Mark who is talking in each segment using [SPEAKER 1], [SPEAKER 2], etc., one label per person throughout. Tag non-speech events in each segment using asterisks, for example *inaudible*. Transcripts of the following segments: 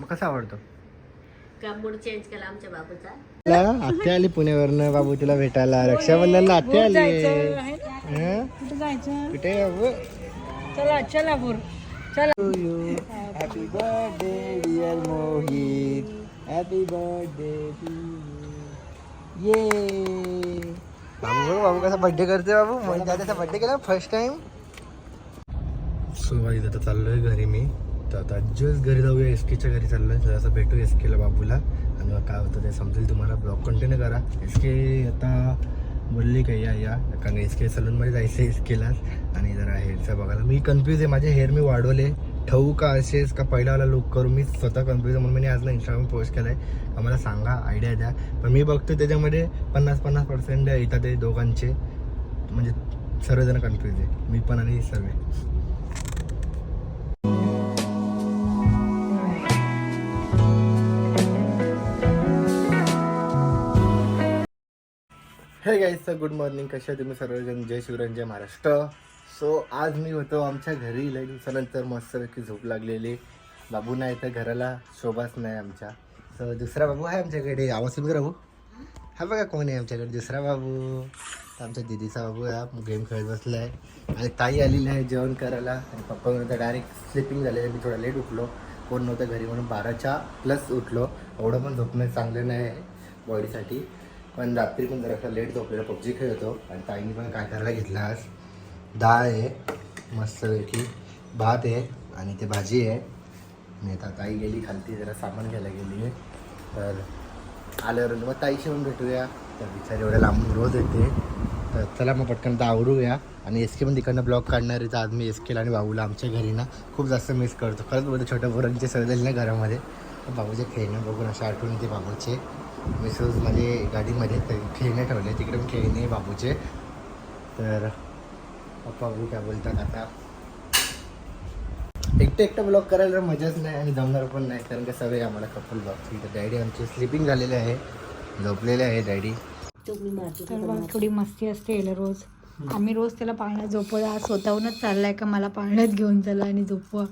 [SPEAKER 1] मग कसा आवडतो?
[SPEAKER 2] चेंज केला आमच्या बाबूचा.
[SPEAKER 1] आत्या आली पुण्यावरनं. बाबू तुला भेटायला. रक्षाबंधनला आत्या आली. हं?
[SPEAKER 3] कुठे जायचं?
[SPEAKER 1] कुठे बाबू?
[SPEAKER 3] चला चला bore.
[SPEAKER 1] Happy birthday dear Mohit happy birthday ये बाबू बघ, बाबू कसा बर्थडे करते बाबू? म्हणजे त्याचा बर्थडे केला फर्स्ट टाइम सो वाईज आता चाललोय घरी मी. तर आता जस्ट घरी जाऊया एस केच्या घरी चाललोय. तर असं भेटू एस केला बाबूला. आणि मग काय होतं ते समजेल तुम्हाला. ब्लॉग कंटिन्यू करा. एस के आता बोलली काही या या. कारण एस के सलूनमध्ये जायचं एस केलाच आणि जरा हेअरचं बघायला. मी कन्फ्यूज आहे. माझे हेअर मी वाढवले. ठेवू का असेच का पहिल्यावाला लुक करू? मी स्वतः कन्फ्युज आहे म्हणून मी आज ना इंस्टाग्राम पोस्ट केला आहे मला सांगा आयडिया द्या. पण मी बघतो त्याच्यामध्ये पन्नास पन्नास पर्सेंट येतात ते दोघांचे. म्हणजे सर्वजण कन्फ्यूज आहे. मी पण आणि सर्व. हे गाईज गुड मॉर्निंग कसे आहे तुम्ही सर्वजण? जय शिवराय जय महाराष्ट्र. सो आज मी होतो आमच्या घरी. लई दिवसानंतर मस्तपैकी झोप लागलेली. बाबू नाही तर घराला शोभाच नाही आमच्या. सो दुसरा बाबू आहे आमच्याकडे आवाज तुम्ही बाबू हा बघा कोण आहे आमच्याकडे. दुसरा बाबू. आमच्या दिदीचा बाबू आहे गेम खेळत बसला आहे आणि ताई आलेली आहे जेवण करायला. आणि पप्पा म्हणून डायरेक्ट स्लिपिंग झाले मी थोडा लेट उठलो. कोण नव्हतं घरी म्हणून बाराच्या प्लस उठलो. एवढं पण झोपणं चांगलं नाही आहे बॉडीसाठी पण रात्री पण जरा लेट झोपलेला. पबजी खेळतो. आणि ताईने पण काय करायला घेतलं आज? डाळ आहे. मस्तपैकी भात आहे आणि ते भाजी आहे. आणि आता ताई गेली खालती जरा सामान घ्यायला गेली. आहे तर आल्यावर मग ताईशी पण भेटूया. तर बिचारी एवढ्या लांबून रोज येते. तर चला मग पटकन आता आवरूया. आणि एस के पण तिकडनं ब्लॉग काढणार आहे. तर आज मी एस केला आणि भाऊला आमच्या घरी ना खूप जास्त मिस करतो. खरंच बोलतो छोट्या पोरांची सवय झाली ना घरामध्ये. भाऊचे बाबूचे खेळणं बघून अशा आठवण येते बाबूचे मिसोज माझे गाडीमध्ये खेळणे ठेवले. तिकडे पण खेळणे बाबूचे. तर पप्पा बाबू काय बोलतात आता? एकटं एकटं ब्लॉग करायला मजाच नाही आणि जमणार पण नाही. कारण का आहे आम्हाला कपल ब्लॉगची तर डॅडी आमची स्लिपिंग झालेले आहे. झोपलेले आहे डॅडी.
[SPEAKER 3] तर थोडी मस्ती असते याला रोज. आम्ही रोज त्याला पाळण्यात झोपवला स्वतःहूनच चाललाय का मला पाळण्यात घेऊन चला आणि झोपवा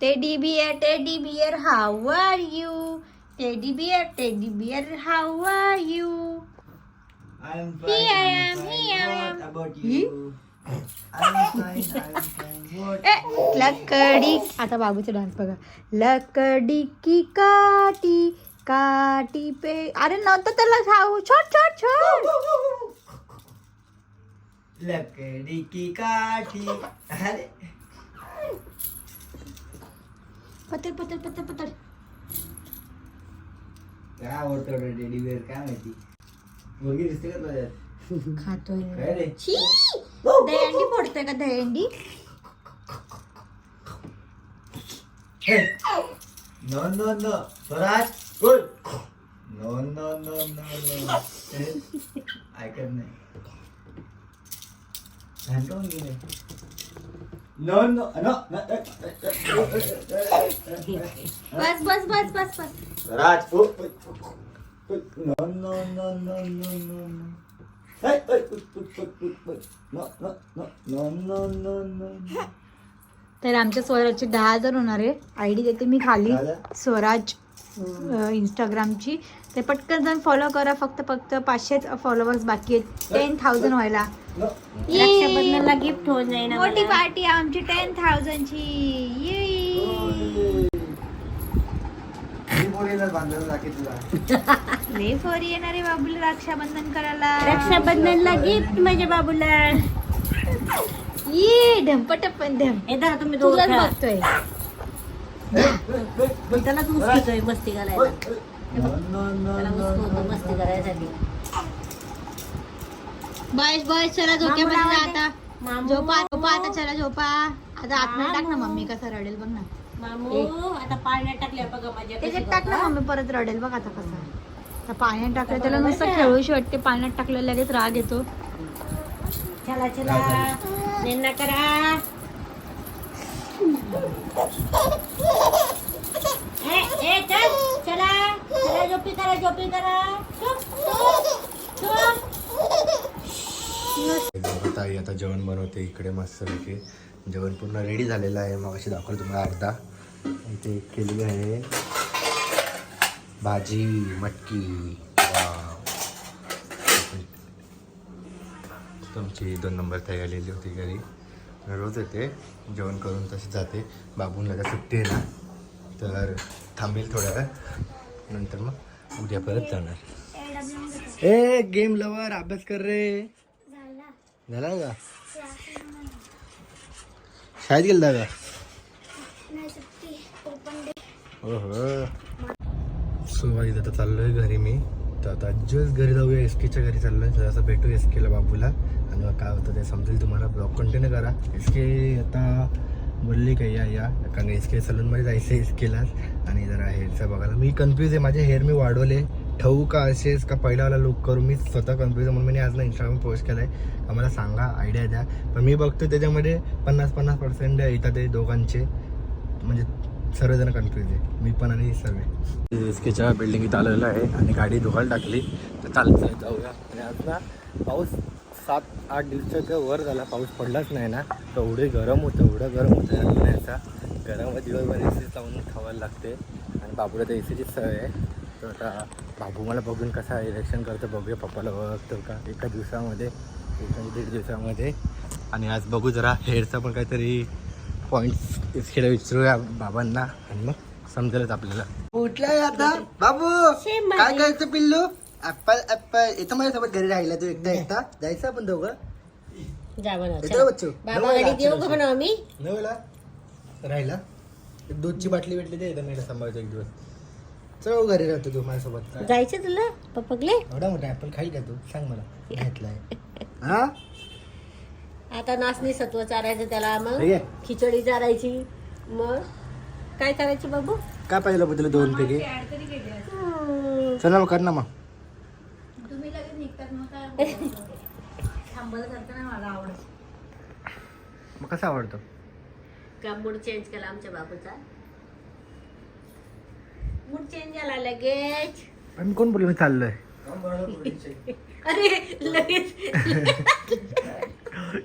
[SPEAKER 3] teddy bear teddy bear how are you teddy bear teddy bear how are you
[SPEAKER 1] I'm
[SPEAKER 3] Here I am, here I am.
[SPEAKER 1] about
[SPEAKER 3] you?
[SPEAKER 1] I'm *laughs* fine, I'm fine. What?
[SPEAKER 3] ए, लकडी आता बाबूचा डान्स बघा लकडी की काटी काटी पे अरे नव्हतं त्याला खाऊ छोट छोट छोट
[SPEAKER 1] लकड़ी की काठी अरे
[SPEAKER 3] पतर पतर पतर पतर
[SPEAKER 1] काय आवडतं टेडी बेअर काय माहिती? मुलगी दिसते का तुझ्यात?
[SPEAKER 3] खातोय
[SPEAKER 1] काय रे?
[SPEAKER 3] छी! दहीहंडी फोडतोय का Dahihandi?
[SPEAKER 1] No no no. Swaraj good no no no no no. ऐकत नाही. भांडवून गेले. नो नो नो
[SPEAKER 3] बस बस बस बस बस
[SPEAKER 1] Swaraj no no no no no no no Hey, hey, put, put, put, put, put. No, no, no, no, no, no, no, no.
[SPEAKER 3] तर आमच्या स्वराजचे दहा हजार होणार आहे आय डी देते मी खाली? स्वराज अं, इंस्टाग्रामची ते पटकन जाऊन फॉलो करा. फक्त फक्त पाचशेच फॉलोवर्स बाकी आहेत. टेन थाउजंड व्हायला.
[SPEAKER 2] रक्षाबंधनला गिफ्ट होऊन जाईन
[SPEAKER 3] मोठी. पार्टी आहे आमची टेन थाउजंडची फोरी येणार आहे बाबूला रक्षाबंधन करायला.
[SPEAKER 2] रक्षाबंधनला गिफ्ट माझ्या बाबूला.
[SPEAKER 3] ये
[SPEAKER 2] तुम्ही
[SPEAKER 3] तुलाच. बघतोय. *laughs*
[SPEAKER 2] मस्ती करायला मस्ती. करायसाठी
[SPEAKER 3] बस बस चला झोक्यामध्ये जा आता. झोपा झोपा आता चला झोपा. आता आतमध्ये टाक ना मम्मी कसं रडेल बघ ना.
[SPEAKER 2] मामू आता पाळण्यात टाकल्या बघा माझ्या
[SPEAKER 3] त्याच्यात टाक ना मम्मी परत रडेल बघ आता कसं. आता टाकलं त्याला नुसतं खेळूशी वाटते पाण्यात टाकलं लगेच राग येतो.
[SPEAKER 2] चला चला. करा. ए, ए, चल, चला चला झोपी करा झोपी करा.
[SPEAKER 1] ताई आता जेवण बनवते इकडे मस्त मस्तपैकी. जेवण पूर्ण रेडी झालेलं आहे. मग अशी दाखवलं तुम्हाला अर्धा. इथे केलेली आहे. भाजी मटकी. तुमची दोन नंबर ताई आलेली होती घरी. रोज येते. जेवण करून तशी जाते. बाबूंना का सुट्टी आहे ना. तर थांबेल थोड्या वेळ. नंतर मग उद्या परत जाणार. ए गेम लवर अभ्यास कर रे. झाला का? शाळेत गेलता का? ओहो. सो वाईज आता चाललोय घरी मी. तर आता जस्ट घरी जाऊया एस केच्या घरी चाललोय. तर असं भेटू एस केला बाबूला. आणि मग काय होतं ते समजेल तुम्हाला. ब्लॉग कंटिन्यू करा. एस के आता बोलली का या या. कारण एस के सलूनमध्ये जायचं एस केलाच. आणि जरा हेअरचं बघायला. मी कन्फ्यूज आहे. माझे हेअर मी वाढवले. ठेवू का असेच का पहिल्यावाला लुक करू? मी स्वतः कन्फ्यूज आहे म्हणून मी आज ना इंस्टाग्राम पोस्ट केला आहे मला सांगा आयडिया द्या. पण मी बघतो त्याच्यामध्ये पन्नास पन्नास पर्सेंट येतात ते दोघांचे. म्हणजे सर्वजण कन्फ्युज आहे. मी पण आणि सर्व. एस केच्या बिल्डिंग इथं आलेलं आहे आणि गाडी धुवायला टाकली. तर चालत चालत जाऊया. आणि आज ना पाऊस सात आठ दिवसाच्या वर झाला पाऊस पडलाच नाही ना तर एवढे गरम होतं एवढं गरम होतं पुण्याचा गरम दिवसभर ए सी लावून खावायला लागते. आणि बाबूला तर ए सीचीच सवय आहे. तर आता बाबू मला बघून कसा इलेक्शन करतो बघूया पप्पाला ओळखतो का? एका दिवसामध्ये एका दीड दिवसामध्ये. आणि आज बघू जरा हेअरचा पण काहीतरी पॉईंट्स इतकेला विचारूया बाबांना. आणि मग समजेलच आपल्याला. उठलाय आता. बाबू काय करायचं पिल्लू? ऍपल ऍपल येतो माझ्यासोबत घरी राहिला तू एकदा एकटा? जायचं आपण दोघं?
[SPEAKER 2] जा बनव
[SPEAKER 1] येतो बच्चू
[SPEAKER 2] बाबा गाडी देऊ का बनव मी
[SPEAKER 1] नवला राहिला? एक दूधची बाटली भेटली ते येतं मी सांभाळतो एक दिवस. चल घरी राहतो तू माझ्यासोबत.
[SPEAKER 2] जायचं तुला? पप्पगले
[SPEAKER 1] एवढा मोठा ऍपल खाईल का तू सांग मला घेतलाय हा?
[SPEAKER 2] आता नाचणी सत्व चारायचं त्याला मग
[SPEAKER 1] ठीक आहे.
[SPEAKER 2] खिचडी चारायची मग काय करायची बाबू?
[SPEAKER 1] काय पाहिजे तुला दोन पैकी? चल ना मग कर ना मग.
[SPEAKER 3] मग
[SPEAKER 1] कसं आवडतो?
[SPEAKER 2] का मूड चेंज केला आमच्या बाबूचा? मूड चेंज झाला लगेच.
[SPEAKER 1] पण कोण बोललो मी चाललोय?
[SPEAKER 2] अरे लगेच.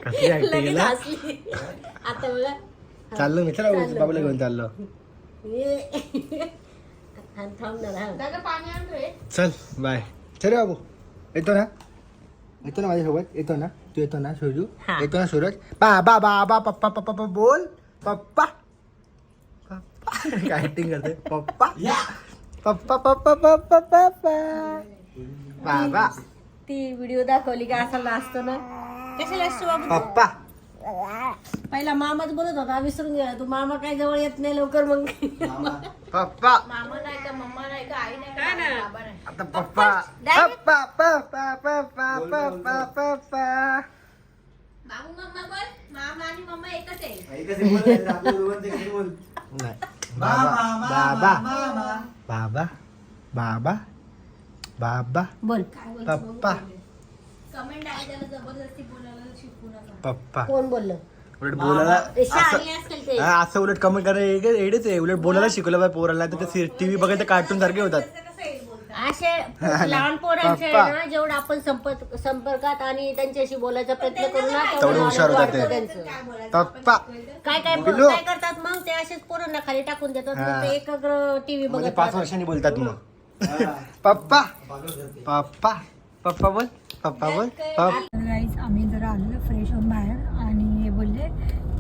[SPEAKER 1] कसली ऍक्टिंग
[SPEAKER 2] लगेच
[SPEAKER 1] केला
[SPEAKER 2] हसली. आता बघा.
[SPEAKER 1] चाललो मी चला बाबूला घेऊन चाललो.
[SPEAKER 2] ये. थांब थांब ना थांब.
[SPEAKER 3] दादा पाणी आण रे
[SPEAKER 1] चल बाय चल रे बाबू. येतो ना? येतो ना माझ्यासोबत? येतो ना? तू येतो ना सोजू?
[SPEAKER 2] हा.
[SPEAKER 1] येतो ना सूरज? बाबा बाबा पप्पा पप्पा पप्पा बोल. पप्पा. पप्पा. *laughs* ऍक्टिंग करते. पप्पा. पप्पा पप्पा पप्पा पप्पा. बाबा
[SPEAKER 2] ती व्हिडिओ दाखवली का? असा नाचतो ना. कशाला असतो बाबू?
[SPEAKER 1] पप्पा.
[SPEAKER 2] पहिला मामाच बोलत होता विसरून गेला. तू मामा काय जवळ येत नाही लवकर मग.
[SPEAKER 1] पप्पा.
[SPEAKER 3] मामा नाही का मम्मा नाही का आई नाही
[SPEAKER 2] ना?
[SPEAKER 3] बाबा नाही.
[SPEAKER 1] आता पप्पा. पप्पा पप्पा पप्पा पप्पा पप्पा.
[SPEAKER 3] बाबू मम्मा बोल. मामा आणि मम्मा एकच आहे.
[SPEAKER 1] नाही. बाबा बाबा. बाबा बाबा बाबा.
[SPEAKER 2] बोल.
[SPEAKER 1] पप्पा.
[SPEAKER 3] कमेंट आहे त्याला जबरदस्ती नका
[SPEAKER 1] पप्पा.
[SPEAKER 2] कोण बोललं?
[SPEAKER 1] उलट बोलायला असं
[SPEAKER 2] शहाणी असतील ते.
[SPEAKER 1] हा, असं उलट कमेंट करायला एडेच आहे. उलट बोलायला शिकवलं पाहिजे पोराला. तर ते टीव्ही बघायचं कार्टून सारखे होतात.
[SPEAKER 2] असे *laughs* लहान पोरांचे ना जेवढं आपण संपर्क संपर्कात आणि त्यांच्याशी बोलायचा प्रयत्न करू ना
[SPEAKER 1] तेवढे
[SPEAKER 2] तेवढं
[SPEAKER 1] हुशार होतात
[SPEAKER 2] वाढतं
[SPEAKER 1] ते.
[SPEAKER 2] त्यांचं.
[SPEAKER 1] पप्पा.
[SPEAKER 2] काय काय करतात मग? ते असेच पोरांना खाली टाकून देतात.
[SPEAKER 1] हा.
[SPEAKER 2] मग ते एकाग्र टीव्ही
[SPEAKER 1] म्हणजे
[SPEAKER 2] बघत
[SPEAKER 1] पाच
[SPEAKER 2] राहतात.
[SPEAKER 1] वर्षांनी बोलतात मग. पप्पा. पप्पा. पप्पा बोल. पप्पा बोल. पप्पा.
[SPEAKER 3] गाईज आम्ही जरा आलेलो फ्रेश होऊन बाहेर आणि हे बोलले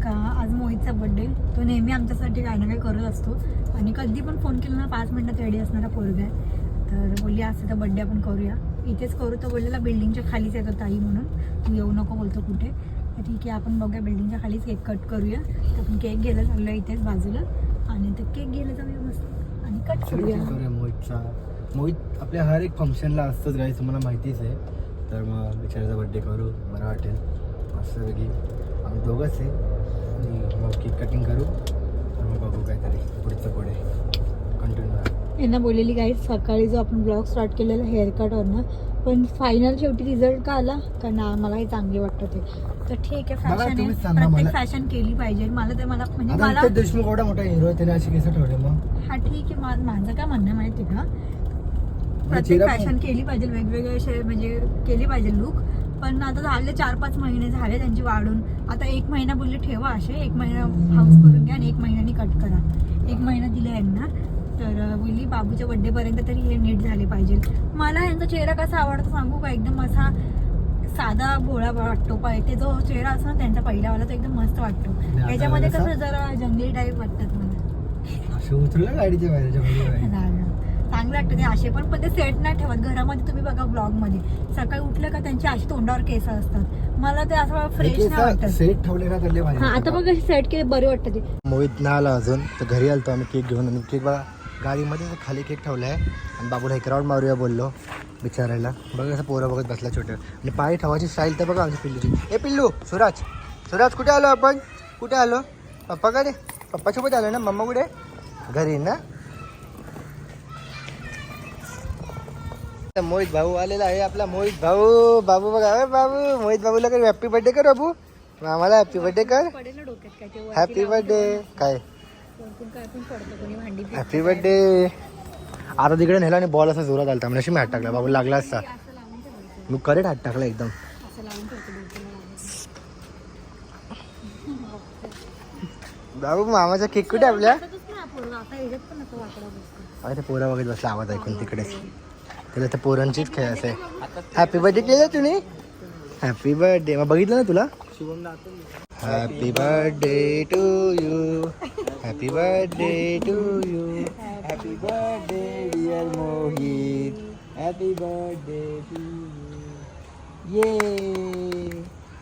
[SPEAKER 3] का आज मोहितचा बर्थडे तो नेहमी आमच्यासाठी काही ना काही करत असतो. आणि कधी पण फोन केला ना पाच मिनिटात रेडी असणारा पोरगा आहे. तर बोलली आज त्याचा बर्थडे आपण करूया. इथेच करू तर बोललेला बिल्डिंगच्या खालीच येतो ताई म्हणून. तू येऊ नको बोलतो कुठे. तर ठीक आहे आपण बघूया बिल्डिंगच्या खालीच केक कट करूया. तर आपण केक घ्यायला चाललो इथेच बाजूला. आणि ते केक घ्यायला जाऊया मस्त. आणि कट करूया.
[SPEAKER 1] मोहितचा. मोहित आपल्या हर एक फंक्शनला असतंच गाई तुम्हाला माहितीच आहे. तर मग बिचाराचा बड्डे करू बरं वाटेल. मस्तपैकी आम्ही दोघंच आहे. आणि मग केक कटिंग करू. आणि मग बघू काहीतरी पुढचं पुढे. कंटिन्यू
[SPEAKER 3] यांना बोललेली काही सकाळी जो आपण ब्लॉग स्टार्ट केलेला हेअर कटवरनं पण फायनल शेवटी रिझल्ट का आला? का ना मलाही चांगले वाटतं ते तर ठीक आहे
[SPEAKER 1] मला
[SPEAKER 3] फॅशन
[SPEAKER 1] तुम्हीच
[SPEAKER 3] आहे. प्रत्येक
[SPEAKER 1] मला.
[SPEAKER 3] फॅशन केली पाहिजे. मला तर मला म्हणजे
[SPEAKER 1] आता
[SPEAKER 3] मला
[SPEAKER 1] देशमुख एवढा मोठा हिरो आहे त्याने असे केस ठेवले मग.
[SPEAKER 3] हा ठीक आहे. मा- माझं काय म्हणणं आहे माहिती आहे का? प्रत्येक फॅशन केली पाहिजे वेगवेगळे असे म्हणजे केली पाहिजे लुक पण आता झाले चार पाच महिने झाले त्यांची वाढून. आता एक महिना बोलले ठेवा असे एक महिना हाऊस करून घ्या आणि एक महिन्यानी कट करा. एक महिना दिला यांना. तर बोलली बाबूच्या बड्डे पर्यंत तरी हे नीट झाले पाहिजे. मला यांचा चेहरा कसा आवडतो सांगू का? एकदम असा साधा भोळा वाटतो पाय. ते जो चेहरा असतो ना त्यांचा पहिल्यावाला तो एकदम मस्त वाटतो. याच्यामध्ये
[SPEAKER 1] कसा?
[SPEAKER 3] जरा जंगली टाईप वाटतात मला.
[SPEAKER 1] गाडीच्या *laughs*
[SPEAKER 3] चांगलं वाटतं ते असे पण पण ते सेट नाही ठेवत. घरामध्ये तुम्ही बघा ब्लॉगमध्ये. सकाळी उठलं का त्यांची अशी तोंडावर केस असतात. मला ते असं फ्रेश नाही वाटत.
[SPEAKER 1] सेट ठेवले ना
[SPEAKER 3] हा आता. बघ सेट केले बरे वाटतं ते.
[SPEAKER 1] मोहित ना आला अजून. तर घरी आलतो आम्ही केक घेऊन आणि केक बघा गाडीमध्ये खाली केक ठेवला आहे. आणि बाबूला एक राऊंड मारूया बोललो बिचारायला बघा असं पोरं बघत बसला छोटं आणि पाय ठेवायची स्टाईल तर बघा आमच्या पिल्लूची. ए पिल्लू सुराज. सुराज कुठे आलो आपण? कुठे आलो? पप्पा का रे पप्पासोबत आलो ना? मम्मा कुठे? घरी ना? मोहित भाऊ आलेला आहे आपला. मोहित भाऊ बाबू बघा. बाबू मोहित बाबूला कर. हॅपी बर्थडे कर बाबू. आम्हाला हॅपी बर्थडे कर. हॅपी बर्थडे काय हॅपी बर्थडे आता तिकडे नेला आणि बॉल असा जोरात आलता. म्हणजे मी हात टाकला. बाबू लागला असता. मी करेक्ट हात टाकला एकदम. बाबू मामाचा केक कुठे आपल्या? अरे पोरा वगैरे बसला आवाज ऐकून तिकडे त्याला तर पोरांचीच खेळायचं आहे हॅपी बर्थडे केलं तुम्ही हॅपी बर्थडे मग बघितलं ना तुला? Happy birthday to you happy birthday to you happy birthday dear Mohit happy birthday you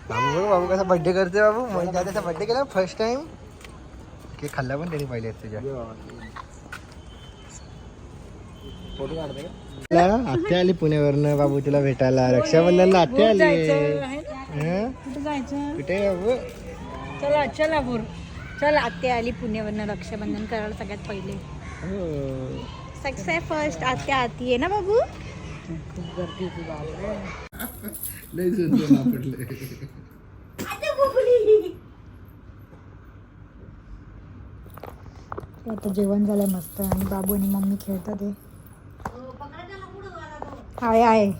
[SPEAKER 1] बाबू बाबू कसा बर्थडे करते बाबू? मोहित दादाचा बर्थडे केला? फ़र्स्ट टाइम केक खाल्ला पण त्यांनी पहिले तुझ्या. आत्या आली पुण्यावरनं बाबू तुला भेटायला. रक्षाबंधनला आत्या आली. हं?
[SPEAKER 3] कुठे चला चला बोर. चल आत्या आली पुण्यावरनं रक्षाबंधन करायला सगळ्यात पहिले.
[SPEAKER 1] हो.
[SPEAKER 3] सक्सेस फर्स्ट आत्या आती आहे ना बाबू? आता जेवण झालं मस्त. आणि बाबू आणि मम्मी खेळतात आहे आहे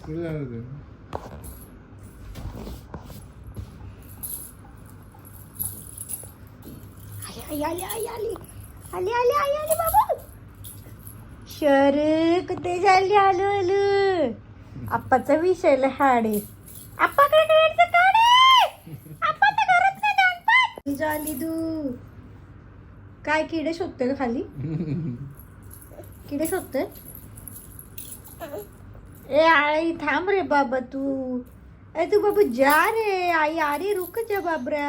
[SPEAKER 3] आली आली आली आली आली आली आली आली बाबू शर कुठे झाली आलो आलो. आप्पाचा विषय हाडे. करायचं काढे नाही झाली तू. काय किडे शोधते का खाली? *laughs* किडे शोधते ए आई थांब रे बाबा तू ए तू बाबू जा रे आई आ रे रुक जा बाबरा